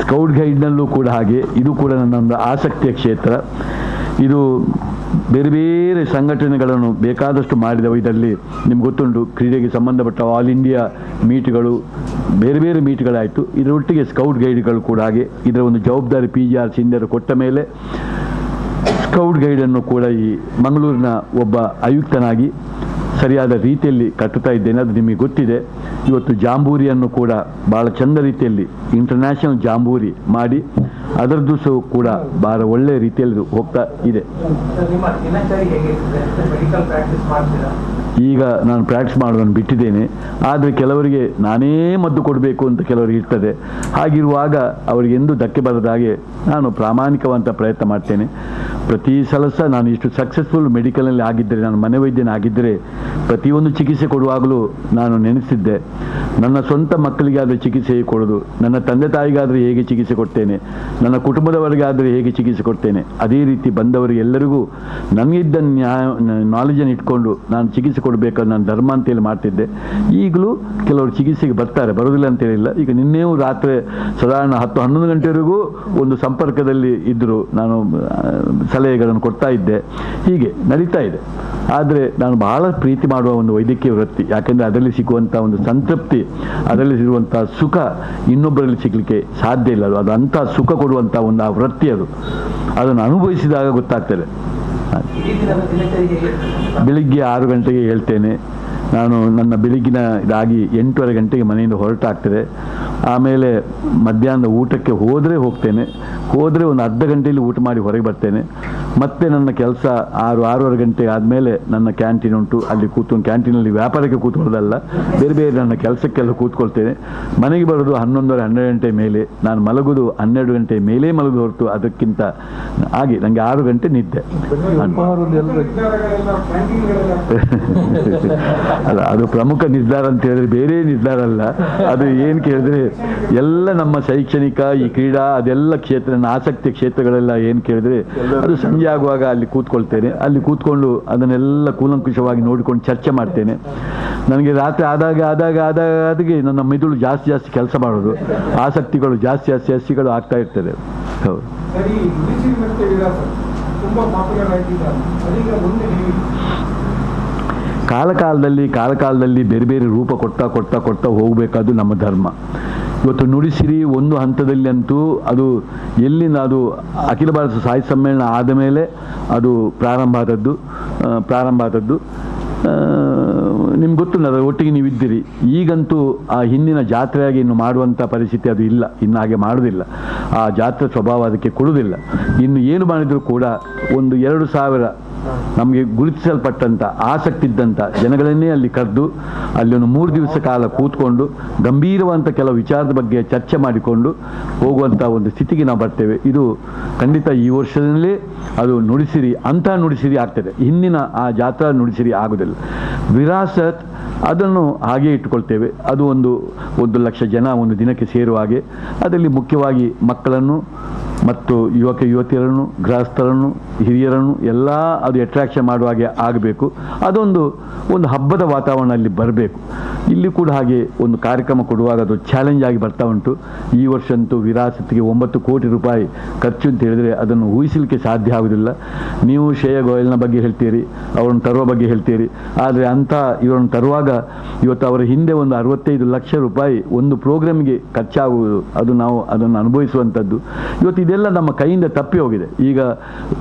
Scout ಗೈಡ್ನಲ್ಲೂ ಕೂಡ ಹಾಗೆ. ಇದು ಕೂಡ ನನ್ನ ಒಂದು ಆಸಕ್ತಿಯ ಕ್ಷೇತ್ರ. ಇದು ಬೇರೆ ಬೇರೆ ಸಂಘಟನೆಗಳನ್ನು ಬೇಕಾದಷ್ಟು ಮಾಡಿದವು. ಇದರಲ್ಲಿ ನಿಮ್ಗೆ ಗೊತ್ತುಂಟು, ಕ್ರೀಡೆಗೆ ಸಂಬಂಧಪಟ್ಟ ಆಲ್ ಇಂಡಿಯಾ ಮೀಟ್ಗಳು ಬೇರೆ ಬೇರೆ ಮೀಟ್ಗಳಾಯಿತು ಇದರೊಟ್ಟಿಗೆ ಸ್ಕೌಟ್ ಗೈಡ್ಗಳು ಕೂಡ ಹಾಗೆ. ಇದರ ಒಂದು ಜವಾಬ್ದಾರಿ ಪಿ ಜಿ ಆರ್ ಸಿಂಧರು ಕೊಟ್ಟ ಮೇಲೆ ಸ್ಕೌಟ್ ಗೈಡನ್ನು ಕೂಡ ಈ ಮಂಗಳೂರಿನ ಒಬ್ಬ ಆಯುಕ್ತನಾಗಿ ಸರಿಯಾದ ರೀತಿಯಲ್ಲಿ ಕಟ್ಟುತ್ತಾ ಇದ್ದೇನೆ, ಅದು ನಿಮಗೆ ಗೊತ್ತಿದೆ. ಇವತ್ತು ಜಾಂಬೂರಿಯನ್ನು ಕೂಡ ಭಾಳ ಚಂದ ರೀತಿಯಲ್ಲಿ ಇಂಟರ್ನ್ಯಾಷನಲ್ ಜಾಂಬೂರಿ ಮಾಡಿ ಅದರದ್ದು ಸಹ ಕೂಡ ಭಾಳ ಒಳ್ಳೆಯ ರೀತಿಯಲ್ಲಿ ಹೋಗ್ತಾ ಇದೆ. ಈಗ ನಾನು ಪ್ರಾಕ್ಟೀಸ್ ಮಾಡೋದನ್ನು ಬಿಟ್ಟಿದ್ದೇನೆ. ಆದರೆ ಕೆಲವರಿಗೆ ನಾನೇ ಮದ್ದು ಕೊಡಬೇಕು ಅಂತ ಕೆಲವರಿಗೆ ಇರ್ತದೆ. ಹಾಗಿರುವಾಗ ಅವರಿಗೆ ಎಂದು ಧಕ್ಕೆ ಬರದ ಹಾಗೆ ನಾನು ಪ್ರಾಮಾಣಿಕವಂತ ಪ್ರಯತ್ನ ಮಾಡ್ತೇನೆ. ಪ್ರತಿ ಸಲ ಸಹ ನಾನು ಇಷ್ಟು ಸಕ್ಸಸ್ಫುಲ್ ಮೆಡಿಕಲಲ್ಲಿ ಆಗಿದ್ದರೆ, ನಾನು ಮನೆ ವೈದ್ಯನಾಗಿದ್ದರೆ ಪ್ರತಿಯೊಂದು ಚಿಕಿತ್ಸೆ ಕೊಡುವಾಗಲೂ ನಾನು ನೆನೆಸಿದ್ದೆ. ನನ್ನ ಸ್ವಂತ ಮಕ್ಕಳಿಗಾದರೆ ಚಿಕಿತ್ಸೆ ಕೊಡೋದು, ನನ್ನ ತಂದೆ ತಾಯಿಗಾದರೆ ಹೇಗೆ ಚಿಕಿತ್ಸೆ ಕೊಡ್ತೇನೆ, ನನ್ನ ಕುಟುಂಬದವರಿಗಾದರೆ ಹೇಗೆ ಚಿಕಿತ್ಸೆ ಕೊಡ್ತೇನೆ, ಅದೇ ರೀತಿ ಬಂದವರಿಗೆಲ್ಲರಿಗೂ ನನಗಿದ್ದ ನ್ಯಾಯ ನಾಲೆಜನ್ನು ಇಟ್ಕೊಂಡು ನಾನು ಚಿಕಿತ್ಸೆ ಕೊಡಬೇಕು ನಾನು ಧರ್ಮ ಅಂತೇಳಿ ಮಾಡ್ತಿದ್ದೆ. ಈಗಲೂ ಕೆಲವರು ಚಿಕಿತ್ಸೆಗೆ ಬರ್ತಾರೆ, ಬರೋದಿಲ್ಲ ಅಂತೇಳಿಲ್ಲ. ಈಗ ನಿನ್ನೆಯೂ ರಾತ್ರಿ ಸಾಧಾರಣ ಹತ್ತು, ಹನ್ನೊಂದು ಗಂಟೆವರೆಗೂ ಒಂದು ಸಂಪರ್ಕದಲ್ಲಿ ಇದ್ದರು. ನಾನು ಸಲಹೆಗಳನ್ನು ಕೊಡ್ತಾ ಇದ್ದೆ. ಹೀಗೆ ನಡೀತಾ ಇದೆ. ಆದರೆ ನಾನು ಬಹಳ ಪ್ರೀತಿ ಮಾಡುವ ಒಂದು ವೈದ್ಯಕೀಯ ವೃತ್ತಿ. ಯಾಕೆಂದರೆ ಅದರಲ್ಲಿ ಸಿಗುವಂಥ ಒಂದು ಸಂತೃಪ್ತಿ, ಅದರಲ್ಲಿ ಸಿಗುವಂಥ ಸುಖ ಇನ್ನೊಬ್ಬರಲ್ಲಿ ಸಿಗಲಿಕ್ಕೆ ಸಾಧ್ಯ ಇಲ್ಲ. ಅದು ಅಂಥ ಸುಖ ಕೊಡುವಂಥ ಒಂದು ಆ ವೃತ್ತಿ ಅದು. ಅದನ್ನು ಅನುಭವಿಸಿದಾಗ ಗೊತ್ತಾಗ್ತದೆ. ಬೆಳಿಗ್ಗೆ ಆರು ಗಂಟೆಗೆ ಹೇಳ್ತೇನೆ. ನಾನು ನನ್ನ ಬೆಳಿಗ್ಗಿನ ಇದಾಗಿ ಎಂಟೂವರೆ ಗಂಟೆಗೆ ಮನೆಯಿಂದ ಹೊರಟಾಗ್ತದೆ. ಆಮೇಲೆ ಮಧ್ಯಾಹ್ನದ ಊಟಕ್ಕೆ ಹೋದರೆ ಹೋಗ್ತೇನೆ. ಹೋದರೆ ಒಂದು ಅರ್ಧ ಗಂಟೆಯಲ್ಲಿ ಊಟ ಮಾಡಿ ಹೊರಗೆ ಬರ್ತೇನೆ. ಮತ್ತೆ ನನ್ನ ಕೆಲಸ ಆರು, ಆರೂವರೆ ಗಂಟೆ ಆದಮೇಲೆ ನನ್ನ ಕ್ಯಾಂಟೀನ್ ಉಂಟು. ಅಲ್ಲಿ ಕೂತ್ಕೊಂಡು ಕ್ಯಾಂಟೀನಲ್ಲಿ ವ್ಯಾಪಾರಕ್ಕೆ ಕೂತ್ಕೊಳ್ಳೋದಲ್ಲ, ಬೇರೆ ಬೇರೆ ನನ್ನ ಕೆಲಸಕ್ಕೆಲ್ಲ ಕೂತ್ಕೊಳ್ತೇನೆ. ಮನೆಗೆ ಬರೋದು ಹನ್ನೊಂದುವರೆ, ಹನ್ನೆರಡು ಗಂಟೆ ಮೇಲೆ. ನಾನು ಮಲಗೋದು ಹನ್ನೆರಡು ಗಂಟೆ ಮೇಲೆ ಮಲಗೋದು ಹೊರತು ಅದಕ್ಕಿಂತ ಆಗಿ ನನಗೆ ಆರು ಗಂಟೆ ನಿದ್ದೆ. ಅಲ್ಲ, ಅದು ಪ್ರಮುಖ ನಿರ್ಧಾರ ಅಂತ ಹೇಳಿದ್ರೆ ಬೇರೆ ನಿರ್ಧಾರ ಅಲ್ಲ. ಅದು ಏನು ಕೇಳಿದ್ರೆ ಎಲ್ಲ ನಮ್ಮ ಶೈಕ್ಷಣಿಕ, ಈ ಕ್ರೀಡಾ ಅದೆಲ್ಲ ಕ್ಷೇತ್ರ ನನ್ನ ಆಸಕ್ತಿ ಕ್ಷೇತ್ರಗಳೆಲ್ಲ ಏನು ಕೇಳಿದ್ರೆ ಅದು ಸಂಜೆ ಆಗುವಾಗ ಅಲ್ಲಿ ಕೂತ್ಕೊಳ್ತೇನೆ. ಅಲ್ಲಿ ಕೂತ್ಕೊಂಡು ಅದನ್ನೆಲ್ಲ ಕೂಲಂಕುಷವಾಗಿ ನೋಡಿಕೊಂಡು ಚರ್ಚೆ ಮಾಡ್ತೇನೆ. ನನಗೆ ರಾತ್ರಿ ಆದಾಗ ಆದಾಗ ಆದಾಗ ಅದಕ್ಕೆ ನನ್ನ ಮಿದುಳು ಜಾಸ್ತಿ ಜಾಸ್ತಿ ಕೆಲಸ ಮಾಡೋದು. ಆಸಕ್ತಿಗಳು ಜಾಸ್ತಿ ಜಾಸ್ತಿ ಜಾಸ್ತಿಗಳು ಆಗ್ತಾ ಇರ್ತದೆ. ಹೌದು. ಕಾಲಕಾಲದಲ್ಲಿ ಕಾಲಕಾಲದಲ್ಲಿ ಬೇರೆ ಬೇರೆ ರೂಪ ಕೊಡ್ತಾ ಕೊಡ್ತಾ ಕೊಡ್ತಾ ಹೋಗಬೇಕಾದ್ದು ನಮ್ಮ ಧರ್ಮ. ಇವತ್ತು ನುಡಿಸಿರಿ ಒಂದು ಹಂತದಲ್ಲಿ ಅಂತೂ ಅದು ಎಲ್ಲಿಂದ ಅದು ಅಖಿಲ ಭಾರತ ಸಾಹಿತ್ಯ ಸಮ್ಮೇಳನ ಆದ ಮೇಲೆ ಅದು ಪ್ರಾರಂಭ ಆದದ್ದು ಪ್ರಾರಂಭ ಆದದ್ದು. ನಿಮ್ಗೆ ಗೊತ್ತಿಲ್ಲ ಅದರ ಒಟ್ಟಿಗೆ ನೀವು ಇದ್ದೀರಿ. ಈಗಂತೂ ಆ ಹಿಂದಿನ ಜಾತ್ರೆಯಾಗಿ ಇನ್ನು ಮಾಡುವಂಥ ಪರಿಸ್ಥಿತಿ ಅದು ಇಲ್ಲ, ಇನ್ನು ಹಾಗೆ ಮಾಡೋದಿಲ್ಲ. ಆ ಜಾತ್ರೆ ಸ್ವಭಾವ ಅದಕ್ಕೆ ಕೊಡುವುದಿಲ್ಲ ಇನ್ನು ಏನು ಮಾಡಿದರೂ ಕೂಡ ಒಂದು ಎರಡು ಸಾವಿರ ನಮಗೆ ಗುರುತಿಸಲ್ಪಟ್ಟಂಥ ಆಸಕ್ತಿ ಇದ್ದಂಥ ಜನಗಳನ್ನೇ ಅಲ್ಲಿ ಕರೆದು ಅಲ್ಲಿ ಒಂದು ಮೂರು ದಿವಸ ಕಾಲ ಕೂತ್ಕೊಂಡು ಗಂಭೀರವಂತ ಕೆಲವು ವಿಚಾರದ ಬಗ್ಗೆ ಚರ್ಚೆ ಮಾಡಿಕೊಂಡು ಹೋಗುವಂಥ ಒಂದು ಸ್ಥಿತಿಗೆ ನಾವು ಬರ್ತೇವೆ. ಇದು ಖಂಡಿತ ಈ ವರ್ಷದಲ್ಲೇ ಅದು ನುಡಿಸಿರಿ ಅಂಥ ನುಡಿಸಿರಿ ಆಗ್ತದೆ. ಹಿಂದಿನ ಆ ಜಾತ್ರಾ ನುಡಿಸಿರಿ ಆಗೋದಿಲ್ಲ. ವಿರಾಸತ್ ಅದನ್ನು ಹಾಗೆ ಇಟ್ಟುಕೊಳ್ತೇವೆ. ಅದು ಒಂದು ಒಂದು ಲಕ್ಷ ಜನ ಒಂದು ದಿನಕ್ಕೆ ಸೇರುವ ಹಾಗೆ. ಅದರಲ್ಲಿ ಮುಖ್ಯವಾಗಿ ಮಕ್ಕಳನ್ನು ಮತ್ತು ಯುವಕ ಯುವತಿಯರನ್ನು, ಗೃಹಸ್ಥರನ್ನು, ಹಿರಿಯರನ್ನು ಎಲ್ಲ ಅದು ಅಟ್ರಾಕ್ಷನ್ ಮಾಡುವ ಹಾಗೆ ಆಗಬೇಕು. ಅದೊಂದು, ಒಂದು ಹಬ್ಬದ ವಾತಾವರಣ ಅಲ್ಲಿ ಬರಬೇಕು. ಇಲ್ಲಿ ಕೂಡ ಹಾಗೆ ಒಂದು ಕಾರ್ಯಕ್ರಮ ಕೊಡುವಾಗ ಅದು ಚಾಲೆಂಜ್ ಆಗಿ ಬರ್ತಾ ಉಂಟು. ಈ ವರ್ಷ ಅಂತೂ ವಿರಾಸತ್ತಿಗೆ ಒಂಬತ್ತು ಕೋಟಿ ರೂಪಾಯಿ ಖರ್ಚು ಅಂತ ಹೇಳಿದರೆ ಅದನ್ನು ಊಹಿಸಲಿಕ್ಕೆ ಸಾಧ್ಯ ಆಗುವುದಿಲ್ಲ. ನೀವು ಶ್ರೇಯ ಗೋಯಲ್ನ ಬಗ್ಗೆ ಹೇಳ್ತೀರಿ, ಅವರನ್ನು ತರುವ ಬಗ್ಗೆ ಹೇಳ್ತೀರಿ. ಆದರೆ ಅಂಥ ಇವರನ್ನು ತರುವಾಗ ಇವತ್ತು ಅವರ ಹಿಂದೆ ಒಂದು ಅರವತ್ತೈದು ಲಕ್ಷ ರೂಪಾಯಿ ಒಂದು ಪ್ರೋಗ್ರಾಮ್ಗೆ ಖರ್ಚಾಗುವುದು. ಅದು ನಾವು ಅದನ್ನು ಅನುಭವಿಸುವಂಥದ್ದು. ಇವತ್ತು ಇದೆಲ್ಲ ನಮ್ಮ ಕೈಯಿಂದ ತಪ್ಪಿ ಹೋಗಿದೆ. ಈಗ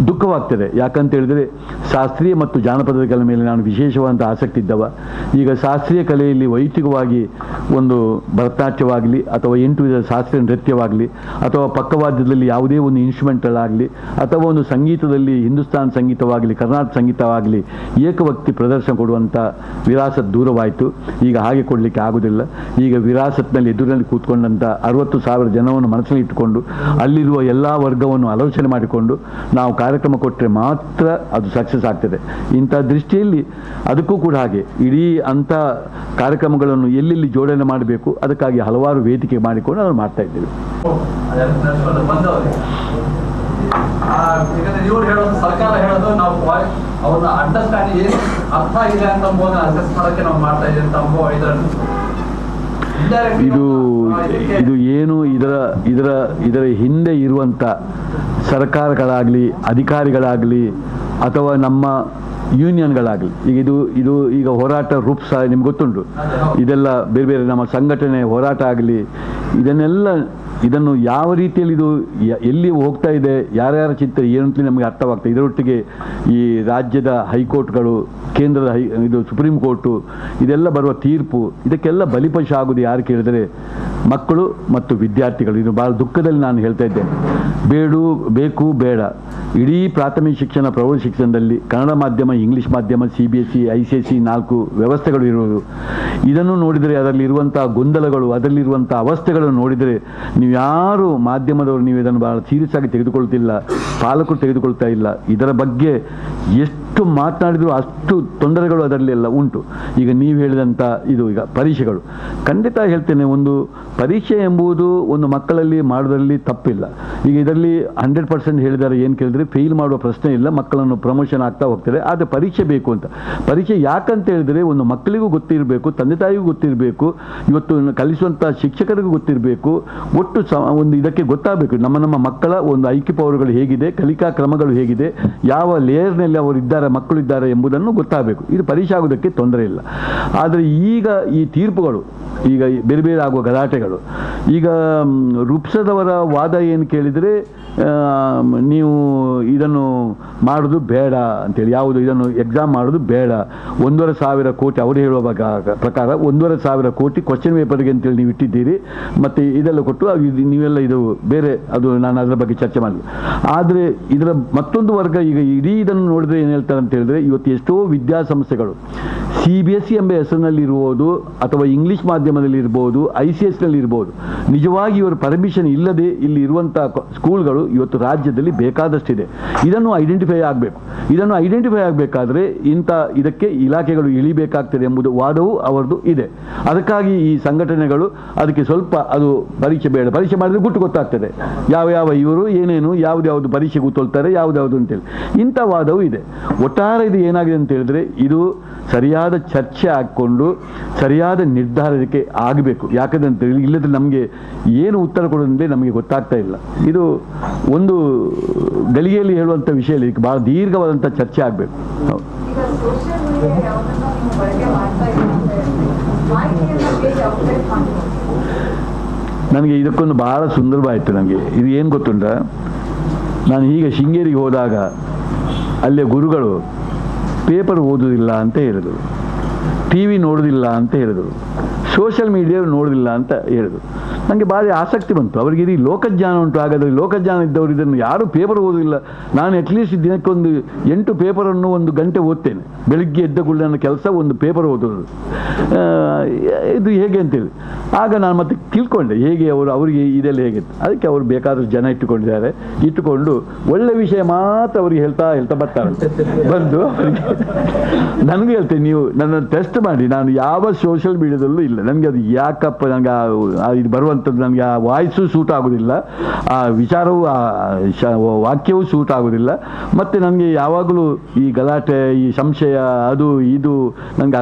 ದುಃಖವಾಗ್ತದೆ. ಯಾಕಂತ ಹೇಳಿದರೆ ಶಾಸ್ತ್ರೀಯ ಮತ್ತು ಜಾನಪದ ಕಲೆ ಮೇಲೆ ನಾನು ವಿಶೇಷವಾದಂಥ ಆಸಕ್ತಿ ಇದ್ದವ. ಈಗ ಶಾಸ್ತ್ರೀಯ ಕಲೆಯಲ್ಲಿ ವೈಯಕ್ತಿಕವಾಗಿ ಒಂದು ಭರತನಾಟ್ಯವಾಗಲಿ ಅಥವಾ ಎಂಟು ವಿಧದ ಶಾಸ್ತ್ರೀಯ ನೃತ್ಯವಾಗಲಿ ಅಥವಾ ಪಕ್ಕವಾದ್ಯದಲ್ಲಿ ಯಾವುದೇ ಒಂದು ಇನ್ಸ್ಟ್ರೂಮೆಂಟ್ಗಳಾಗಲಿ ಅಥವಾ ಒಂದು ಸಂಗೀತದಲ್ಲಿ ಹಿಂದೂಸ್ತಾನ್ ಸಂಗೀತವಾಗಲಿ, ಕರ್ನಾಟಕ ಸಂಗೀತವಾಗಲಿ ಏಕವಕ್ತಿ ಪ್ರದರ್ಶನ ಕೊಡುವಂಥ ವಿರಾಸತ್ ದೂರವಾಯಿತು. ಈಗ ಹಾಗೆ ಕೊಡಲಿಕ್ಕೆ ಆಗುವುದಿಲ್ಲ ಈಗ ವಿರಾಸತ್ನಲ್ಲಿ ಎದುರಿನಲ್ಲಿ ಕೂತ್ಕೊಂಡಂಥ ಅರವತ್ತು ಸಾವಿರ ಜನವನ್ನು ಮನಸ್ಸಲ್ಲಿ ಇಟ್ಟುಕೊಂಡು ಅಲ್ಲಿರುವ ಎಲ್ಲ ವರ್ಗವನ್ನು ಆಲೋಚನೆ ಮಾಡಿಕೊಂಡು ನಾವು ಕಾರ್ಯಕ್ರಮ ಕೊಟ್ಟರೆ ಮಾತ್ರ ಅದು ಸಕ್ಸಸ್ ಆಗ್ತದೆ. ಇಂಥ ದೃಷ್ಟಿಯಲ್ಲಿ ಅದಕ್ಕೂ ಕೂಡ ಹಾಗೆ. ಇಡೀ ಅಂಥ ಕಾರ್ಯಕ್ರಮಗಳನ್ನು ಎಲ್ಲೆಲ್ಲಿ ಜೋಡಣೆ ಮಾಡಬೇಕು, ಅದಕ್ಕಾಗಿ ಹಲವಾರು ವೇದಿಕೆ ಮಾಡಿಕೊಂಡು ಅದನ್ನು ಮಾಡ್ತಾ ಇದ್ದೇವೆ. ಸರ್ಕಾರ ಹೇಳೋದು, ನಾವು ಅವ್ರನ್ನ ಅಂಡರ್ಸ್ಟ್ಯಾಂಡ್ ಏನು ಅರ್ಥ ಇದೆ ಅಂತ ಅಸೆಸ್ ಮಾಡೋಕ್ಕೆ ನಾವು ಮಾಡ್ತಾ ಇದ್ದೀವಿ ಅಂತ ಇದರಲ್ಲಿ ಇದು ಇದು ಏನು ಇದರ ಇದರ ಇದರ ಹಿಂದೆ ಇರುವಂಥ ಸರ್ಕಾರಗಳಾಗಲಿ ಅಧಿಕಾರಿಗಳಾಗಲಿ ಅಥವಾ ನಮ್ಮ ಯೂನಿಯನ್ಗಳಾಗಲಿ. ಈಗ ಇದು ಇದು ಈಗ ಹೋರಾಟ ರೂಪ್ಸ ನಿಮ್ಗೆ ಗೊತ್ತುಂಟು. ಇದೆಲ್ಲ ಬೇರೆ ಬೇರೆ ನಮ್ಮ ಸಂಘಟನೆ ಹೋರಾಟ ಆಗಲಿ, ಇದನ್ನೆಲ್ಲ, ಇದನ್ನು ಯಾವ ರೀತಿಯಲ್ಲಿ ಇದು ಎಲ್ಲಿ ಹೋಗ್ತಾ ಇದೆ, ಯಾರ್ಯಾರ ಚಿಂತೆ ಏನು ಅಂತ ನಮಗೆ ಅರ್ಥವಾಗ್ತದೆ ಇದರೊಟ್ಟಿಗೆ ಈ ರಾಜ್ಯದ ಹೈಕೋರ್ಟ್ಗಳು, ಕೇಂದ್ರದ ಹೈ, ಇದು ಸುಪ್ರೀಂ ಕೋರ್ಟು, ಇದೆಲ್ಲ ಬರುವ ತೀರ್ಪು, ಇದಕ್ಕೆಲ್ಲ ಬಲಿಪಶ ಆಗೋದು ಯಾರು ಕೇಳಿದರೆ ಮಕ್ಕಳು ಮತ್ತು ವಿದ್ಯಾರ್ಥಿಗಳು. ಇದು ಭಾಳ ದುಃಖದಲ್ಲಿ ನಾನು ಹೇಳ್ತಾ ಇದ್ದೇನೆ. ಬೇಡು, ಬೇಕು, ಬೇಡ. ಇಡೀ ಪ್ರಾಥಮಿಕ ಶಿಕ್ಷಣ, ಪ್ರೌಢ ಶಿಕ್ಷಣದಲ್ಲಿ ಕನ್ನಡ ಮಾಧ್ಯಮ, ಇಂಗ್ಲಿಷ್ ಮಾಧ್ಯಮ C B S C I C S C ನಾಲ್ಕು ವ್ಯವಸ್ಥೆಗಳು ಇರುವುದು. ಇದನ್ನು ನೋಡಿದರೆ ಅದರಲ್ಲಿರುವಂಥ ಗೊಂದಲಗಳು, ಅದರಲ್ಲಿರುವಂಥ ಅವಸ್ಥೆಗಳನ್ನು ನೋಡಿದರೆ ನೀವು ಯಾರು ಮಾಧ್ಯಮದವರು ನೀವು ಇದನ್ನು ಭಾಳ ಸೀರಿಯಸ್ ಆಗಿ ತೆಗೆದುಕೊಳ್ತಿಲ್ಲ, ಪಾಲಕರು ತೆಗೆದುಕೊಳ್ತಾ ಇಲ್ಲ. ಇದರ ಬಗ್ಗೆ ಎಷ್ಟು ಮಾತನಾಡಿದರೂ ಅಷ್ಟು ತೊಂದರೆಗಳು ಅದರಲ್ಲೆಲ್ಲ ಉಂಟು. ಈಗ ನೀವು ಹೇಳಿದಂಥ ಇದು ಈಗ ಪರೀಕ್ಷೆಗಳು. ಖಂಡಿತ ಹೇಳ್ತೇನೆ, ಒಂದು ಪರೀಕ್ಷೆ ಎಂಬುದು ಒಂದು ಮಕ್ಕಳಲ್ಲಿ ಮಾಡೋದರಲ್ಲಿ ತಪ್ಪಿಲ್ಲ. ಈಗ ಇದರಲ್ಲಿ ಹಂಡ್ರೆಡ್ ಪರ್ಸೆಂಟ್ ಹೇಳಿದ್ದಾರೆ, ಏನು ಕೇಳಿದ್ರೆ ಫೇಲ್ ಮಾಡುವ ಪ್ರಶ್ನೆ ಇಲ್ಲ, ಮಕ್ಕಳನ್ನು ಪ್ರಮೋಷನ್ ಆಗ್ತಾ ಹೋಗ್ತಾರೆ, ಆದರೆ ಪರೀಕ್ಷೆ ಬೇಕು ಅಂತ. ಪರೀಕ್ಷೆ ಯಾಕಂತ ಹೇಳಿದ್ರೆ ಒಂದು ಮಕ್ಕಳಿಗೂ ಗೊತ್ತಿರಬೇಕು, ತಂದೆ ತಾಯಿಗೂ ಗೊತ್ತಿರಬೇಕು, ಇವತ್ತು ಕಲಿಸುವಂಥ ಶಿಕ್ಷಕರಿಗೂ ಗೊತ್ತಿರಬೇಕು, ಒಟ್ಟು ಸ, ಒಂದು ಇದಕ್ಕೆ ಗೊತ್ತಾಗಬೇಕು. ನಮ್ಮ ನಮ್ಮ ಮಕ್ಕಳ ಒಂದು ಐಕ್ಯ ಪವರ್ಗಳು ಹೇಗಿದೆ, ಕಲಿಕಾ ಕ್ರಮಗಳು ಹೇಗಿದೆ, ಯಾವ ಲೇಯರ್ನಲ್ಲಿ ಅವರು ಇದ್ದಾರೆ ಮಕ್ಕಳು ಇದ್ದಾರೆ ಎಂಬುದನ್ನು ಗೊತ್ತಾಗಬೇಕು. ಇದು ಪರೀಕ್ಷೆ ಆಗೋದಕ್ಕೆ ತೊಂದರೆ ಇಲ್ಲ. ಆದರೆ ಈಗ ಈ ತೀರ್ಪುಗಳು, ಈಗ ಬೇರೆ ಬೇರೆ ಆಗುವ ಗಲಾಟೆಗಳು, ಈಗ ರೂಪ್ಸದವರ ವಾದ ಏನು ಕೇಳಿದರೆ ನೀವು ಇದನ್ನು ಮಾಡೋದು ಬೇಡ ಅಂತೇಳಿ. ಯಾವುದು ಇದನ್ನು ಎಕ್ಸಾಮ್ ಮಾಡೋದು ಬೇಡ. ಒಂದೂವರೆ ಸಾವಿರ ಕೋಟಿ, ಅವರು ಹೇಳುವ ಪ್ರಕಾರ ಒಂದೂವರೆ ಸಾವಿರ ಕೋಟಿ ಕ್ವಶನ್ ಪೇಪರ್ಗೆ ಅಂತೇಳಿ ನೀವು ಇಟ್ಟಿದ್ದೀರಿ. ಮತ್ತು ಇದೆಲ್ಲ ಕೊಟ್ಟು ನೀವೆಲ್ಲ ಇದು ಬೇರೆ ಅದು ನಾನು ಅದರ ಬಗ್ಗೆ ಚರ್ಚೆ ಮಾಡಿದೆ ಆದರೆ ಇದರ ಮತ್ತೊಂದು ವರ್ಗ ಈಗ ಇಡೀ ಇದನ್ನು ನೋಡಿದ್ರೆ ಏನು ಹೇಳ್ತಾರೆ ಅಂತ ಹೇಳಿದ್ರೆ, ಇವತ್ತು ಎಷ್ಟೋ ವಿದ್ಯಾಸಂಸ್ಥೆಗಳು ಸಿ ಬಿ ಎಸ್ ಸಿ ಎಂಬ ಹೆಸರಿನಲ್ಲಿರ್ಬೋದು ಅಥವಾ ಇಂಗ್ಲೀಷ್ ಮಾಧ್ಯಮದಲ್ಲಿ ಇರ್ಬೋದು ಐ ಸಿ ಎಸ್ನಲ್ಲಿ ಇರ್ಬೋದು ನಿಜವಾಗಿ ಇವರು ಪರ್ಮಿಷನ್ ಇಲ್ಲದೆ ಇಲ್ಲಿ ಇರುವಂಥ ಸ್ಕೂಲ್ಗಳು ಇವತ್ತು ರಾಜ್ಯದಲ್ಲಿ ಬೇಕಾದಷ್ಟಿದೆ. ಇದನ್ನು ಐಡೆಂಟಿಫೈ ಆಗಬೇಕು. ಇದನ್ನು ಐಡೆಂಟಿಫೈ ಆಗಬೇಕಾದ್ರೆ ಇಂಥ ಇದಕ್ಕೆ ಇಲಾಖೆಗಳು ಇಳಿಬೇಕಾಗ್ತದೆ ಎಂಬುದು ವಾದವು ಅವರದು ಇದೆ. ಅದಕ್ಕಾಗಿ ಈ ಸಂಘಟನೆಗಳು ಅದಕ್ಕೆ ಸ್ವಲ್ಪ ಅದು ಪರೀಕ್ಷೆ ಬೇಡ. ಪರೀಕ್ಷೆ ಮಾಡಿದ್ರೆ ಗುಟ್ಟು ಗೊತ್ತಾಗ್ತದೆ. ಯಾವ ಯಾವ ಇವರು, ಏನೇನು, ಯಾವ್ದು ಯಾವುದು ಪರೀಕ್ಷೆ ಕೂತ್ಕೊಳ್ತಾರೆ ಯಾವ್ದು ಅಂತೇಳಿ. ಇಂಥ ವಾದವೂ ಇದೆ. ಒಟ್ಟಾರೆ ಇದು ಏನಾಗಿದೆ ಅಂತ ಹೇಳಿದ್ರೆ ಇದು ಸರಿಯಾದ ಚರ್ಚೆ ಹಾಕ್ಕೊಂಡು ಸರಿಯಾದ ನಿರ್ಧಾರಕ್ಕೆ ಆಗಬೇಕು. ಯಾಕಂದ್ರೆ ಇಲ್ಲದ್ರೆ ನಮಗೆ ಏನು ಉತ್ತರ ಕೊಡೋದಂದ್ರೆ ನಮಗೆ ಗೊತ್ತಾಗ್ತಾ ಇಲ್ಲ. ಇದು ಒಂದು ಗಳಿಗೆಯಲ್ಲಿ ಹೇಳುವಂಥ ವಿಷಯ ಇದಕ್ಕೆ ಭಾಳ ದೀರ್ಘವಾದಂಥ ಚರ್ಚೆ ಆಗಬೇಕು. ನನಗೆ ಇದಕ್ಕೊಂದು ಭಾಳ ಸುಂದರವಾಯಿತು ನನಗೆ. ಇದು ಏನು ಗೊತ್ತುಂಟ? ನಾನು ಈಗ ಶೃಂಗೇರಿಗೆ ಹೋದಾಗ ಅಲ್ಲಿಯ ಗುರುಗಳು ಪೇಪರ್ ಓದುವುದಿಲ್ಲ ಅಂತ ಹೇಳಿದರು. ಟಿ ವಿ ನೋಡೋದಿಲ್ಲ ಅಂತ ಹೇಳಿದರು. ಸೋಷಲ್ ಮೀಡಿಯಾ ನೋಡೋದಿಲ್ಲ ಅಂತ ಹೇಳಿದರು. ನನಗೆ ಭಾರಿ ಆಸಕ್ತಿ ಬಂತು. ಅವರಿಗೆ ಇಡೀ ಲೋಕಜ್ಞಾನ ಉಂಟು. ಹಾಗಾದರೆ ಲೋಕಜ್ಞಾನ ಇದ್ದವರು ಇದನ್ನು ಯಾರೂ ಪೇಪರ್ ಓದೋದಿಲ್ಲ. ನಾನು ಅಟ್ಲೀಸ್ಟ್ ದಿನಕ್ಕೊಂದು ಎಂಟು ಪೇಪರನ್ನು ಒಂದು ಗಂಟೆ ಓದ್ತೇನೆ. ಬೆಳಿಗ್ಗೆ ಎದ್ದ ಕೂಡ ನನ್ನ ಕೆಲಸ ಒಂದು ಪೇಪರ್ ಓದೋದು ಇದು ಹೇಗೆ ಅಂತೇಳಿ. ಆಗ ನಾನು ಮತ್ತೆ ತಿಳ್ಕೊಂಡೆ. ಹೇಗೆ ಅವರು, ಅವರಿಗೆ ಇದೆಲ್ಲ ಹೇಗೆ. ಅದಕ್ಕೆ ಅವರು ಬೇಕಾದಷ್ಟು ಜನ ಇಟ್ಟುಕೊಂಡಿದ್ದಾರೆ. ಇಟ್ಟುಕೊಂಡು ಒಳ್ಳೆ ವಿಷಯ ಮಾತ್ರ ಅವರಿಗೆ ಹೇಳ್ತಾ ಹೇಳ್ತಾ ಬರ್ತಾರೆ. ಬಂದು ಅವರಿಗೆ ನನಗೂ ಹೇಳ್ತೇನೆ ನೀವು ನನ್ನ ಟೆಸ್ಟ್ ಮಾಡಿ. ನಾನು ಯಾವ ಸೋಷಿಯಲ್ ಮೀಡಿಯಾದಲ್ಲೂ ಇಲ್ಲ. ನನಗೆ ಅದು ಯಾಕಪ್ಪ, ನನಗೆ ಆ- ಆ ಇದು ನಮಗೆ ಆ ವಾಯ್ಸು ಸೂಟ್ ಆಗೋದಿಲ್ಲ ಆ ವಿಚಾರವು ಆ ವಾಕ್ಯವೂ ಸೂಟ್ ಆಗೋದಿಲ್ಲ. ಮತ್ತು ನನಗೆ ಯಾವಾಗಲೂ ಈ ಗಲಾಟೆ ಈ ಸಂಶಯ ಅದು ಇದು ನನಗೆ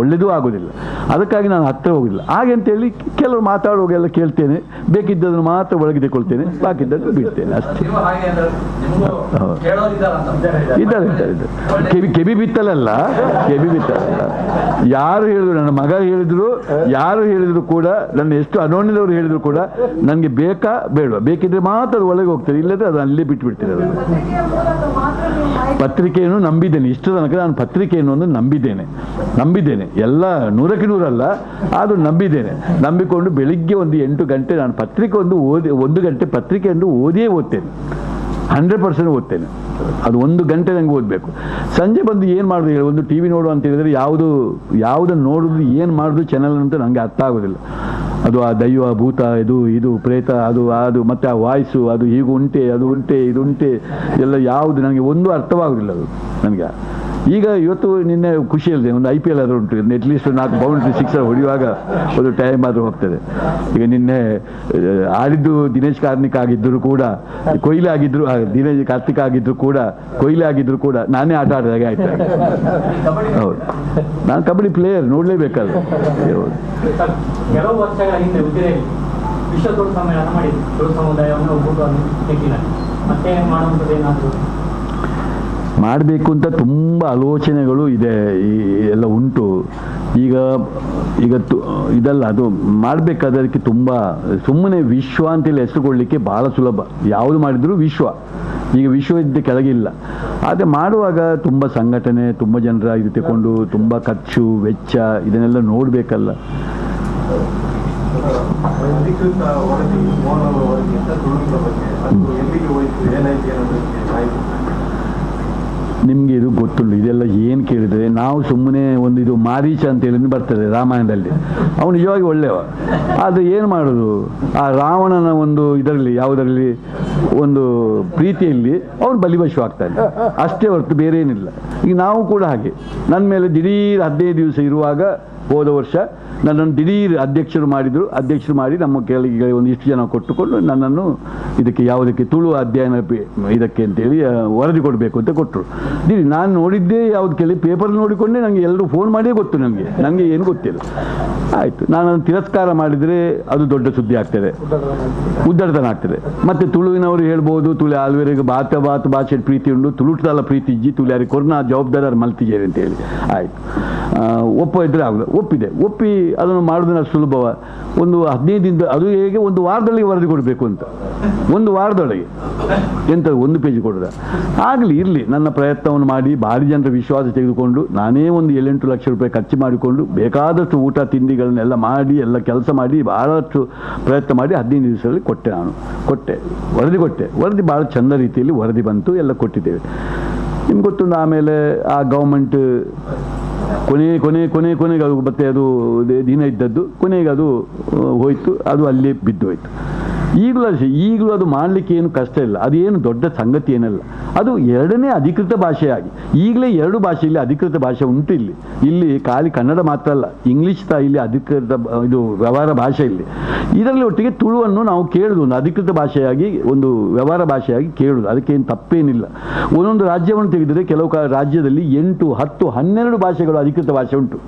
ಒಳ್ಳೆಯದೂ ಆಗೋದಿಲ್ಲ. ಅದಕ್ಕಾಗಿ ನಾನು ಹತ್ತಿರ ಹೋಗಿಲ್ಲ ಹಾಗೆ ಅಂತೇಳಿ ಕೆಲವರು ಮಾತಾಡುವಾಗೆಲ್ಲ ಕೇಳ್ತೇನೆ. ಬೇಕಿದ್ದದನ್ನು ಮಾತ್ರ ಒಳಗೆ ತಗೊಳ್ತೇನೆ ಬಾಕಿದ್ದನ್ನು ಬಿಡ್ತೇನೆ. ಅಷ್ಟೇ. ನಿಮಗೂ ಇದ್ದಾರೆ ಇದ್ದಾರೆ ಇದ್ದಾರೆ. ಕೆಬಿ ಕೆಬಿ ಬಿತ್ತಲಲ್ಲ? ಕೆಬಿ ಬಿತ್ತಲಲ್ಲ? ಯಾರು ಹೇಳಿದ್ರು ನನ್ನ ಮಗ ಹೇಳಿದ್ರು ಯಾರು ಹೇಳಿದ್ರು ಕೂಡ ನನ್ನ ಎಷ್ಟು ಅನೋನ್ಯದವರು ಹೇಳಿದ್ರು ಕೂಡ ನನಗೆ ಬೇಕಾ ಬೇಡವಾ? ಬೇಕಿದ್ರೆ ಮಾತ್ರ ಅದು ಒಳಗೆ ಹೋಗ್ತದೆ, ಇಲ್ಲದ್ರೆ ಅದು ಅಲ್ಲೇ ಬಿಟ್ಟು ಬಿಡ್ತಾರೆ ಅದು ಪತ್ರಿಕೆಯ ಮೂಲಕ ಮಾತ್ರ ನೀವು ಮಾಹಿತಿ ಪತ್ರಿಕೆಯನ್ನು ನಂಬಿದ್ದೇನೆ. ಇಷ್ಟು ತನಕ ನಾನು ಪತ್ರಿಕೆಯನ್ನು ಒಂದು ನಂಬಿದ್ದೇನೆ. ನಂಬಿದ್ದೇನೆ. ಎಲ್ಲ ನೂರಕ್ಕೆ ನೂರಲ್ಲ, ಆದರೂ ನಂಬಿದ್ದೇನೆ. ನಂಬಿಕೊಂಡು ಬೆಳಿಗ್ಗೆ ಒಂದು ಎಂಟು ಗಂಟೆ ನಾನು ಪತ್ರಿಕೆ ಒಂದು ಓದಿ, ಒಂದು ಗಂಟೆ ಪತ್ರಿಕೆಯನ್ನು ಓದಿಯೇ ಓದ್ತೇನೆ. Hundred percent ಓದ್ತೇನೆ. ಅದು ಒಂದು ಗಂಟೆ ನನಗೆ ಓದಬೇಕು. ಸಂಜೆ ಬಂದು ಏನು ಮಾಡೋದು ಹೇಳಿ? ಒಂದು ಟಿ ವಿ ನೋಡು ಅಂತ ಹೇಳಿದರೆ ಯಾವುದು, ಯಾವುದನ್ನು ನೋಡೋದು, ಏನು ಮಾಡೋದು ಚಾನಲ್ ಅಂತ ನನಗೆ ಅರ್ಥ ಆಗೋದಿಲ್ಲ. ಅದು ಆ ದೈವ ಭೂತ, ಇದು ಇದು ಪ್ರೇತ, ಅದು ಅದು ಮತ್ತೆ ಆ ವಾಯ್ಸು, ಅದು ಹೀಗೆ ಉಂಟೆ ಅದು ಉಂಟೆ, ಇದು ಉಂಟೆ, ಎಲ್ಲ ಯಾವುದು ನನಗೆ ಒಂದು ಅರ್ಥವಾಗುವುದಿಲ್ಲ ಅದು ನನಗೆ. ಈಗ ಇವತ್ತು ನಿನ್ನೆ ಖುಷಿಯಲ್ಲಿದೆ ಒಂದು ಐ ಪಿ ಎಲ್ ಆದರೂ ಉಂಟು. ಅಟ್ಲೀಸ್ಟ್ ನಾಲ್ಕು ಬೌಂಡ್ರಿ ಸಿಕ್ಸರ್ ಹೊಡೆಯುವಾಗ ಒಂದು ಟೈಮ್ ಆದರೂ ಹೋಗ್ತದೆ. ಈಗ ನಿನ್ನೆ ಆಡಿದ್ದು ದಿನೇಶ್ ಕಾರ್ನಿಕ್ ಆಗಿದ್ದರೂ ಕೂಡ, ಕೊಹ್ಲಿ ಆಗಿದ್ರು ದಿನೇಶ್ ಕಾರ್ತಿಕ್ ಆಗಿದ್ದರೂ ಕೂಡ, ಕೊಹ್ಲಿ ಆಗಿದ್ರು ಕೂಡ ನಾನೇ ಆಟ ಆಡಿದಾಗೆ ಆಯ್ತು. ಹೌದು. ನಾನು ಕಬಡ್ಡಿ ಪ್ಲೇಯರ್ ನೋಡಲೇಬೇಕಲ್ಲ ಕೆಲವು ಮತ್ತೆ ಮಾಡುವಂಥದ್ದು ಏನಾದರೂ ಮಾಡಬೇಕು ಅಂತ ತುಂಬ ಆಲೋಚನೆಗಳು ಇದೆ, ಈ ಎಲ್ಲ ಉಂಟು. ಈಗ ಈಗ ತು, ಇದಲ್ಲ, ಅದು ಮಾಡಬೇಕಾದ್ರೆ ಅದಕ್ಕೆ ತುಂಬ, ಸುಮ್ಮನೆ ವಿಶ್ವ ಅಂತೇಳಿ ಹೆಸರುಕೊಳ್ಳಿಕ್ಕೆ ಭಾಳ ಸುಲಭ. ಯಾವುದು ಮಾಡಿದರೂ ವಿಶ್ವ. ಈಗ ವಿಶ್ವ ಕೆಳಗಿಲ್ಲ. ಆದರೆ ಮಾಡುವಾಗ ತುಂಬ ಸಂಘಟನೆ, ತುಂಬ ಜನರ ಇದು ತಗೊಂಡು ತುಂಬ ಖರ್ಚು, ವೆಚ್ಚ, ಇದನ್ನೆಲ್ಲ ನೋಡಬೇಕಲ್ಲ. ನಿಮಗೆ ಇದು ಗೊತ್ತಿಲ್ಲ ಇದೆಲ್ಲ ಏನು ಕೇಳಿದರೆ, ನಾವು ಸುಮ್ಮನೆ ಒಂದು ಇದು ಮಾರೀಚ ಅಂತ ಹೇಳಿ ಬರ್ತದೆ ರಾಮಾಯಣದಲ್ಲಿ. ಅವನು ನಿಜವಾಗಿ ಒಳ್ಳೆಯವ ಆದರೆ ಏನು ಮಾಡೋದು? ಆ ರಾವಣನ ಒಂದು ಇದರಲ್ಲಿ, ಯಾವುದರಲ್ಲಿ, ಒಂದು ಪ್ರೀತಿಯಲ್ಲಿ ಅವನು ಬಲಿವಶು ಆಗ್ತಾನೆ ಅಷ್ಟೇ ಹೊರತು ಬೇರೆ ಏನಿಲ್ಲ ಈಗ ನಾವು ಕೂಡ ಹಾಗೆ. ನನ್ನ ಮೇಲೆ ದಿಢೀರ್ ಹದಿನೈದು ದಿವಸ ಇರುವಾಗ ಹೋದ ವರ್ಷ ನನ್ನನ್ನು ದಿಢೀರ್ ಅಧ್ಯಕ್ಷರು ಮಾಡಿದರು. ಅಧ್ಯಕ್ಷರು ಮಾಡಿ ನಮ್ಮ ಕೆಳಗೆ ಒಂದಿಷ್ಟು ಜನ ಕೊಟ್ಟುಕೊಂಡು ನನ್ನನ್ನು ಇದಕ್ಕೆ ಯಾವುದಕ್ಕೆ ತುಳು ಅಧ್ಯಯನ ಇದಕ್ಕೆ ಅಂತೇಳಿ ವರದಿ ಕೊಡಬೇಕು ಅಂತ ಕೊಟ್ಟರು. ದಿಢೀರ್, ನಾನು ನೋಡಿದ್ದೇ ಯಾವ್ದು ಕೇಳಿ ಪೇಪರ್ ನೋಡಿಕೊಂಡೆ ನನಗೆ ಎಲ್ಲರೂ ಫೋನ್ ಮಾಡಿಯೇ ಗೊತ್ತು ನನಗೆ ನನಗೆ ಏನು ಗೊತ್ತಿಲ್ಲ. ಆಯಿತು ನಾನು ತಿರಸ್ಕಾರ ಮಾಡಿದರೆ ಅದು ದೊಡ್ಡ ಸುದ್ದಿ ಆಗ್ತದೆ. ಉದ್ದಡತನ ಆಗ್ತದೆ. ಮತ್ತೆ ತುಳುವಿನವರು ಹೇಳ್ಬೋದು, ತುಳು ಆಲ್ವೇರಿಗೆ ಬಾತ ಬಾತ ಭಾಷೆ ಪ್ರೀತಿ ಉಂಡು ತುಳುಟದಲ್ಲ ಪ್ರೀತಿ ಇಜ್ಜಿ ತುಳಿಯಾರಿ ಯಾರಿಗೆ ಜವಾಬ್ದಾರಿ ಅವ್ರು ಮಲ್ತಿದ್ದೀರಿ ಅಂತೇಳಿ. ಆಯಿತು. ಒಪ್ಪ ಆಗಲ್ಲ ಒಪ್ಪಿದೆ. ಒಪ್ಪಿ ಅದನ್ನು ಮಾಡೋದನ್ನ ಸುಲಭವ. ಒಂದು ಹದಿನೈದಿಂದ ದಿನದ ಅದು ಹೇಗೆ ಒಂದು ವಾರದೊಳಗೆ ವರದಿ ಕೊಡಬೇಕು ಅಂತ. ಒಂದು ವಾರದೊಳಗೆ. ಎಂತ ಒಂದು ಪೇಜ್ ಕೊಡೋದ. ಆಗಲಿ, ಇರಲಿ. ನನ್ನ ಪ್ರಯತ್ನವನ್ನು ಮಾಡಿ, ಭಾರಿ ಜನರ ವಿಶ್ವಾಸ ತೆಗೆದುಕೊಂಡು, ನಾನೇ ಒಂದು ಏಳೆಂಟು ಲಕ್ಷ ರೂಪಾಯಿ ಖರ್ಚು ಮಾಡಿಕೊಂಡು, ಬೇಕಾದಷ್ಟು ಊಟ, ತಿಂಡಿಗಳನ್ನೆಲ್ಲ ಮಾಡಿ, ಎಲ್ಲ ಕೆಲಸ ಮಾಡಿ ಭಾಳಷ್ಟು ಪ್ರಯತ್ನ ಮಾಡಿ, ಹದಿನೈದು ದಿವಸದಲ್ಲಿ ಕೊಟ್ಟೆ ನಾನು. ಕೊಟ್ಟೆ. ವರದಿ ಕೊಟ್ಟೆ. ವರದಿ ಭಾಳ ಚಂದ ರೀತಿಯಲ್ಲಿ ವರದಿ ಬಂತು, ಎಲ್ಲ ಕೊಟ್ಟಿದ್ದೇವೆ. ನಿಮ್ಗೆ ಗೊತ್ತೊಂದು ಆಮೇಲೆ ಆ ಗೌರ್ಮೆಂಟ್ ಕೊನೆ ಕೊನೆ ಕೊನೆ, ಕೊನೆಗೆ ಅದು ಮತ್ತೆ ಅದು ದಿನ ಇದ್ದದ್ದು, ಕೊನೆಗೆ ಅದು ಹೋಯಿತು, ಅದು ಅಲ್ಲಿ ಬಿದ್ದು ಹೋಯ್ತು ಈಗಲೂ ಅಷ್ಟೇ ಈಗಲೂ ಅದು ಮಾಡಲಿಕ್ಕೆ ಏನು ಕಷ್ಟ ಇಲ್ಲ. ಅದೇನು ದೊಡ್ಡ ಸಂಗತಿ ಏನಲ್ಲ. ಅದು ಎರಡನೇ ಅಧಿಕೃತ ಭಾಷೆಯಾಗಿ. ಈಗಲೇ ಎರಡು ಭಾಷೆಯಲ್ಲಿ ಅಧಿಕೃತ ಭಾಷೆ ಉಂಟು ಇಲ್ಲಿ. ಇಲ್ಲಿ ಖಾಲಿ ಕನ್ನಡ ಮಾತ್ರ ಅಲ್ಲ, ಇಂಗ್ಲೀಷ್ ತ ಇಲ್ಲಿ ಅಧಿಕೃತ ಇದು ವ್ಯವಹಾರ ಭಾಷೆ ಇಲ್ಲಿ. ಇದರಲ್ಲಿ ಒಟ್ಟಿಗೆ ತುಳುವನ್ನು ನಾವು ಕೇಳುದು, ಒಂದು ಅಧಿಕೃತ ಭಾಷೆಯಾಗಿ, ಒಂದು ವ್ಯವಹಾರ ಭಾಷೆಯಾಗಿ ಕೇಳುದು. ಅದಕ್ಕೇನು ತಪ್ಪೇನಿಲ್ಲ. ಒಂದೊಂದು ರಾಜ್ಯವನ್ನು ತೆಗೆದರೆ ಕೆಲವು ಕಾಲ ರಾಜ್ಯದಲ್ಲಿ ಎಂಟು, ಹತ್ತು, ಹನ್ನೆರಡು ಭಾಷೆಗಳು ಅಧಿಕೃತ ಭಾಷೆ ಉಂಟು.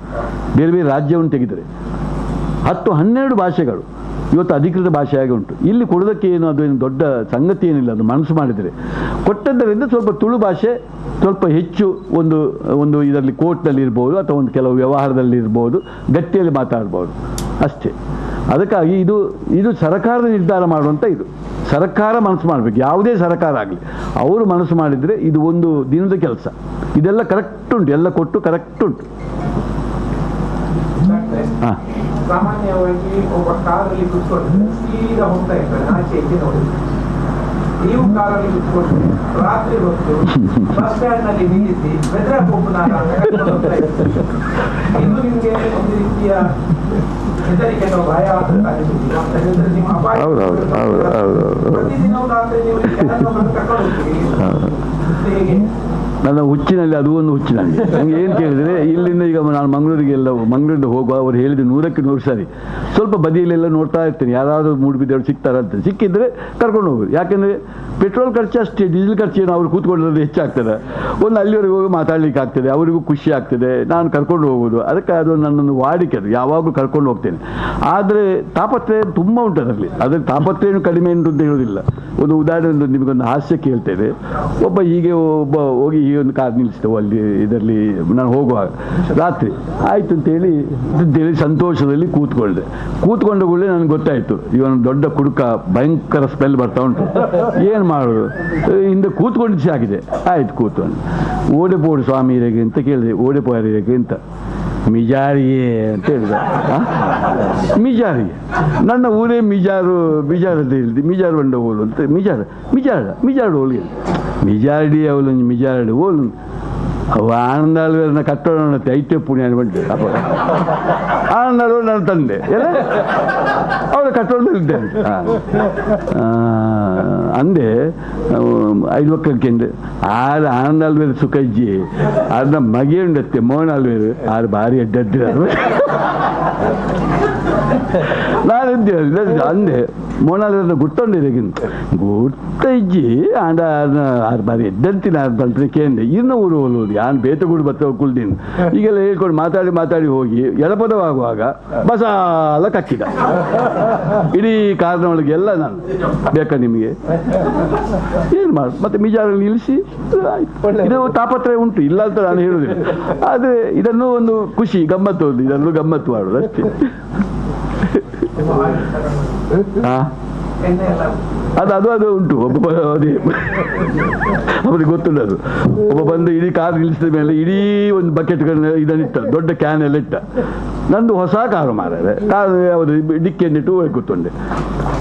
ಬೇರೆ ಬೇರೆ ರಾಜ್ಯವನ್ನು ತೆಗೆದರೆ. ಹತ್ತು, ಹನ್ನೆರಡು ಭಾಷೆಗಳು. ಇವತ್ತು ಅಧಿಕೃತ ಭಾಷೆಯಾಗಿ ಉಂಟು. ಇಲ್ಲಿ ಕೊಡೋದಕ್ಕೆ ಏನು ಅದು ಏನು ದೊಡ್ಡ ಸಂಗತಿ ಏನಿಲ್ಲ, ಅದು ಮನಸ್ಸು ಮಾಡಿದರೆ. ಕೊಟ್ಟದ್ದರಿಂದ ಸ್ವಲ್ಪ ತುಳು ಭಾಷೆ, ಸ್ವಲ್ಪ ಹೆಚ್ಚು ಒಂದು ಒಂದು ಇದರಲ್ಲಿ ಕೋರ್ಟ್ನಲ್ಲಿ ಇರ್ಬೋದು ಅಥವಾ ಒಂದು ಕೆಲವು ವ್ಯವಹಾರದಲ್ಲಿ ಇರ್ಬೋದು, ಗಟ್ಟಿಯಲ್ಲಿ ಮಾತಾಡ್ಬೋದು. ಅಷ್ಟೇ. ಅದಕ್ಕಾಗಿ ಇದು ಇದು ಸರ್ಕಾರದ ನಿರ್ಧಾರ ಮಾಡುವಂಥ ಇದು. ಸರ್ಕಾರ ಮನಸ್ಸು ಮಾಡಬೇಕು. ಯಾವುದೇ ಸರ್ಕಾರ ಆಗಲಿ. ಅವರು ಮನಸ್ಸು ಮಾಡಿದರೆ ಇದು ಒಂದು ದಿನದ ಕೆಲಸ. ಇದೆಲ್ಲ ಕರೆಕ್ಟ್ ಉಂಟು. ಎಲ್ಲ ಕೊಟ್ಟು ಕರೆಕ್ಟ್ ಉಂಟು. ಸಾಮಾನ್ಯವಾಗಿ ಒಬ್ಬ ಕಾರಲ್ಲಿ ಕುತ್ಕೊಂಡು ಸೀದಾ ಹೋಗ್ತಾ ಇರ್ತಾರೆ. ಆಚೆ ಈಚೆ ನೋಡಿ. ನೀವು ಕಾರಲ್ಲಿ ಕುತ್ಕೊಂಡು ರಾತ್ರಿ ಹೊತ್ತು ಬಸ್ ಸ್ಟ್ಯಾಂಡ್ನಲ್ಲಿ ನಿಲ್ಲಿಸಿ ಬೆದ್ರ ಹೋಗ್ನಾರ ಇನ್ನು ನಿಮ್ಗೆ ಒಂದು ರೀತಿಯ ಅಪಾಯ ಹೌದು, ಹೌದು, ನನ್ನ ಹುಚ್ಚಿನಲ್ಲಿ, ಅದು ಒಂದು ಹುಚ್ಚಿನಲ್ಲಿ. ನನಗೆ ಏನು ಕೇಳಿದರೆ, ಇಲ್ಲಿಂದ ಈಗ ನಾನು ಮಂಗಳೂರಿಗೆಲ್ಲ ಮಂಗಳೂರಿಗೆ ಹೋಗುವ, ಅವ್ರು ಹೇಳಿದ ನೂರಕ್ಕೆ ನೂರು ಸರಿ. ಸ್ವಲ್ಪ ಬದಿಯಲ್ಲೆಲ್ಲ ನೋಡ್ತಾ ಇರ್ತೀನಿ, ಯಾರಾದರೂ ಮೂಡುಬಿದ್ದವ್ರು ಸಿಗ್ತಾರಂತ ಸಿಕ್ಕಿದ್ರೆ ಕರ್ಕೊಂಡು ಹೋಗೋದು. ಯಾಕೆಂದರೆ ಪೆಟ್ರೋಲ್ ಖರ್ಚು ಅಷ್ಟೇ, ಡೀಸೆಲ್ ಖರ್ಚು ಏನು ಅವ್ರು ಕೂತ್ಕೊಳ್ಳೋದು ಹೆಚ್ಚಾಗ್ತದೆ. ಒಂದು ಅಲ್ಲಿವರೆಗೆ ಹೋಗಿ ಮಾತಾಡ್ಲಿಕ್ಕೆ ಆಗ್ತದೆ, ಅವರಿಗೂ ಖುಷಿ ಆಗ್ತದೆ, ನಾನು ಕರ್ಕೊಂಡು ಹೋಗೋದು. ಅದಕ್ಕೆ ಅದು ನನ್ನೊಂದು ವಾಡಿಕೆ ಅದು. ಯಾವಾಗಲೂ ಕರ್ಕೊಂಡು ಹೋಗ್ತೇನೆ. ಆದರೆ ತಾಪತ್ರಯ ತುಂಬ ಉಂಟು ಅದರಲ್ಲಿ. ಅದರ ತಾಪತ್ರೆಯನ್ನು ಕಡಿಮೆ ಉಂಟು ಅಂತ ಹೇಳೋದಿಲ್ಲ. ಒಂದು ಉದಾಹರಣೆ ನಿಮಗೊಂದು ಹಾಸ್ಯ ಕೇಳ್ತೇನೆ. ಒಬ್ಬ ಹೀಗೆ ಒಬ್ಬ ಹೋಗಿ ಈ ಒಂದು ಕಾರ್ ನಿಲ್ಲಿಸ್ತೇವೆ ಅಲ್ಲಿ ಇದರಲ್ಲಿ ನಾನು ಹೋಗುವಾಗ ರಾತ್ರಿ ಆಯ್ತು ಅಂತೇಳಿ ಅಂತೇಳಿ ಸಂತೋಷದಲ್ಲಿ ಕೂತ್ಕೊಳ್ದೆ ಕೂತ್ಕೊಂಡ ಕೂಡಲೇ ನನಗೆ ಗೊತ್ತಾಯ್ತು ಇವನು ದೊಡ್ಡ ಕುಡುಕ ಭಯಂಕರ ಸ್ಮೆಲ್ ಬರ್ತಾ ಉಂಟು. ಏನು ಮಾಡೋದು? ಹಿಂದೆ ಕೂತ್ಕೊಂಡು ಸಾಕಿದೆ. ಆಯ್ತು ಕೂತ್ಕೊಂಡು. ಓಡೆಪೋಡು ಸ್ವಾಮಿ ಇರೆಗೆ ಅಂತ ಕೇಳಿದೆ. ಓಡೆಪೋಯರಿಗೆ ಅಂತ. မိကြရီတဲ့ဗျာဟမ်မိကြရီနောက်နောက်ဦးလေးမိကြရောမိကြရတဲ့မိကြရောတော့လို့မိကြရမိကြရမိကြရောလေးမိကြရီရောလို့မိကြရလို့ ಅವಳು ಮಿಜಾರ್ಡು ಹೋಲು ಅವ ಆನಂದಾಳ್ವರನ್ನ ಕಟ್ಟೋಣ ಐತೆ ಪುಣ್ಯ ಅನ್ಬಿಟ್ಟು ಆನಂದಾಳ್ವ ನನ್ನ ತಂದೆ. ಎಲ್ಲ? ಇದ್ದೇನೆ. ಅಂದೆ ಐದು ಮಕ್ಕಳಿಗೆ ಆರು ಆನಂದಾಳ್ವೇರು ಸುಖ ಸುಖಜ್ಜಿ ಅದನ್ನ ಮಗೆ ಉಂಡತ್ತೆ ಮೋಹನ್ ಆಳ್ವೇರು ಆರು ಭಾರಿ ಅಡ್ಡಡ್ಡ ನಾನು ಇದ್ದೆ ಅಂದೆ. ಮೋನಾಲಿನ ಗುಟ್ಟೊಂಡಿರಗಿಂತ ಗುಟ್ಟ ಇಜ್ಜಿ ಆಂಡ ಆರು ಬಾರಿ ಎದ್ದಂತಿನ ಕೇಂದ್ರ ಇನ್ನು ಊರು ಹೋಲೋದು ಯಾನ್ ಬೇಟಗೂಡು ಬತ್ತ ಕುಲ್ದಿನ. ಈಗೆಲ್ಲ ಹೇಳ್ಕೊಂಡು ಮಾತಾಡಿ ಮಾತಾಡಿ ಹೋಗಿ ಎಡಪದವಾಗುವಾಗ ಬಸಾಲ ಕಕ್ಕಿದ. ಇಡೀ ಕಾರಣ ಎಲ್ಲ ನಾನು. ಬೇಕಾ ನಿಮಗೆ? ಏನು ಮಾಡು, ಮತ್ತೆ ಮಿಜಾರಲ್ಲಿ ನಿಲ್ಲಿಸಿ. ಇದು ತಾಪತ್ರಯ ಉಂಟು, ಇಲ್ಲ ಅಂತ ನಾನು ಹೇಳುದಿಲ್ಲ ಆದರೆ ಇದನ್ನು ಒಂದು ಖುಷಿ, ಗಮ್ಮತ್ತು ಒಂದು, ಇದನ್ನು ಗಮ್ಮತ್ತು ಮಾಡೋದು ಅದು ಅದು ಅದು ಉಂಟು. ಒಬ್ಬ ಅದೇ. ಅವ್ರಿಗೆ ಗೊತ್ತುಂಟು ಅದು. ಒಬ್ಬ ಬಂದು ಇಡೀ ಕಾರ್ ನಿಲ್ಲಿಸಿದ ಮೇಲೆ ಇಡೀ ಒಂದು ಬಕೆಟ್ಗಳನ್ನ ಇದನ್ನಿಟ್ಟ ದೊಡ್ಡ ಕ್ಯಾನ್ ಎಲ್ಲ ಇಟ್ಟ. ನಂದು ಹೊಸ ಕಾರು ಮಾರದೆ ಕಾರು ಯಾವುದು ಡಿಕ್ಕಿಯನ್ನಿಟ್ಟು ಹೋಗಿ ಕೂತ್ಕೊಂಡೆ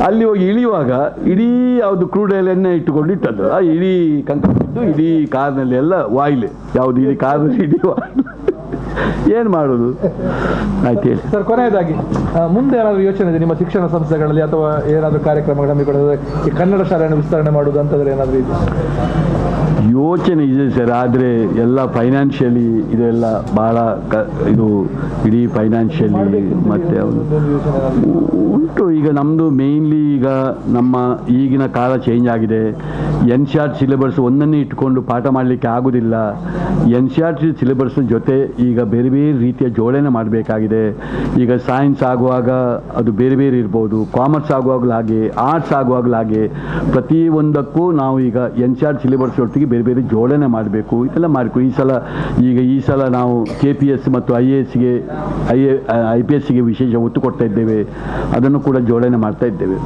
ಅಲ್ಲಿ ಹೋಗಿ ಇಳಿಯುವಾಗ ಇಡೀ ಯಾವುದು ಕ್ರೂಡ್ ಆಯಿಲ್ ಎಣ್ಣೆ ಇಟ್ಟುಕೊಂಡು ಇಟ್ಟದ್ದು. ಆ ಇಡೀ ಕಂಕಿಟ್ಟು ಇಡೀ ಕಾರ್ನಲ್ಲಿ ಎಲ್ಲ ವಾಯಿಲೆ ಯಾವುದು ಇಡೀ ಕಾರ್ನಲ್ಲಿ ಇಡೀ ವಾಯಿಲ್ ಏನು ಮಾಡೋದು? ಆಯ್ತು ಹೇಳಿ. ಸರ್, ಕೊನೆಯದಾಗಿ ಮುಂದೆ ಏನಾದರೂ ಯೋಚನೆ ಇದೆ ನಿಮ್ಮ ಶಿಕ್ಷಣ ಸಂಸ್ಥೆಗಳಲ್ಲಿ ಅಥವಾ ಏನಾದರೂ ಕಾರ್ಯಕ್ರಮಗಳು ಹಮ್ಮಿಕೊಳ್ಳೋದು ಈ ಕನ್ನಡ ಶಾಲೆಯನ್ನು ವಿಸ್ತರಣೆ ಮಾಡುವುದು ಅಂತಂದ್ರೆ ಏನಾದರೂ ಇದೆ ಯೋಚನೆ ಇದೆ ಸರ್, ಆದರೆ ಎಲ್ಲ ಫೈನಾನ್ಷಿಯಲಿ ಇದೆಲ್ಲ ಭಾಳ ಕ, ಇದು ಇಡೀ ಫೈನಾನ್ಷಿಯಲಿ ಮತ್ತು ಉಂಟು. ಈಗ ನಮ್ಮದು ಮೇಯ್ನ್ಲಿ ಈಗ ನಮ್ಮ ಈಗಿನ ಕಾಲ ಚೇಂಜ್ ಆಗಿದೆ. ಎನ್ ಸಿ ಆರ್ ಸಿಲೆಬಸ್ ಒಂದನ್ನೇ ಇಟ್ಕೊಂಡು ಪಾಠ ಮಾಡಲಿಕ್ಕೆ ಆಗೋದಿಲ್ಲ. ಎನ್ ಸಿ ಆರ್ ಸಿ ಸಿಲೆಬಸ್ನ ಜೊತೆ ಈಗ ಬೇರೆ ಬೇರೆ ರೀತಿಯ ಜೋಡಣೆ ಮಾಡಬೇಕಾಗಿದೆ. ಈಗ ಸೈನ್ಸ್ ಆಗುವಾಗ ಅದು ಬೇರೆ ಬೇರೆ ಇರ್ಬೋದು ಕಾಮರ್ಸ್ ಆಗುವಾಗಲೂ ಹಾಗೆ ಆರ್ಟ್ಸ್ ಆಗುವಾಗಲೂ ಹಾಗೆ. ಪ್ರತಿಯೊಂದಕ್ಕೂ ನಾವು ಈಗ ಎನ್ ಸಿ ಆರ್ ಸಿಲೆಬಸ್ ಒಟ್ಟಿಗೆ ಬೇರೆ ಬೇರೆ ಜೋಡಣೆ ಮಾಡಬೇಕು ಇದೆಲ್ಲ ಮಾಡಬೇಕು. ಈ ಸಲ ಈಗ ಈ ಸಲ ನಾವು ಕೆ ಪಿ ಎಸ್ ಮತ್ತು ಐ ಎ ಎಸ್ಗೆ ಐ ಎ ಐ ಪಿ ಎಸ್ಗೆ ವಿಶೇಷ ಒತ್ತು ಕೊಡ್ತಾ ಇದ್ದೇವೆ. ಅದನ್ನು ಕೂಡ ಜೋಡಣೆ ಮಾಡ್ತಾ ಇದ್ದೇವೆ.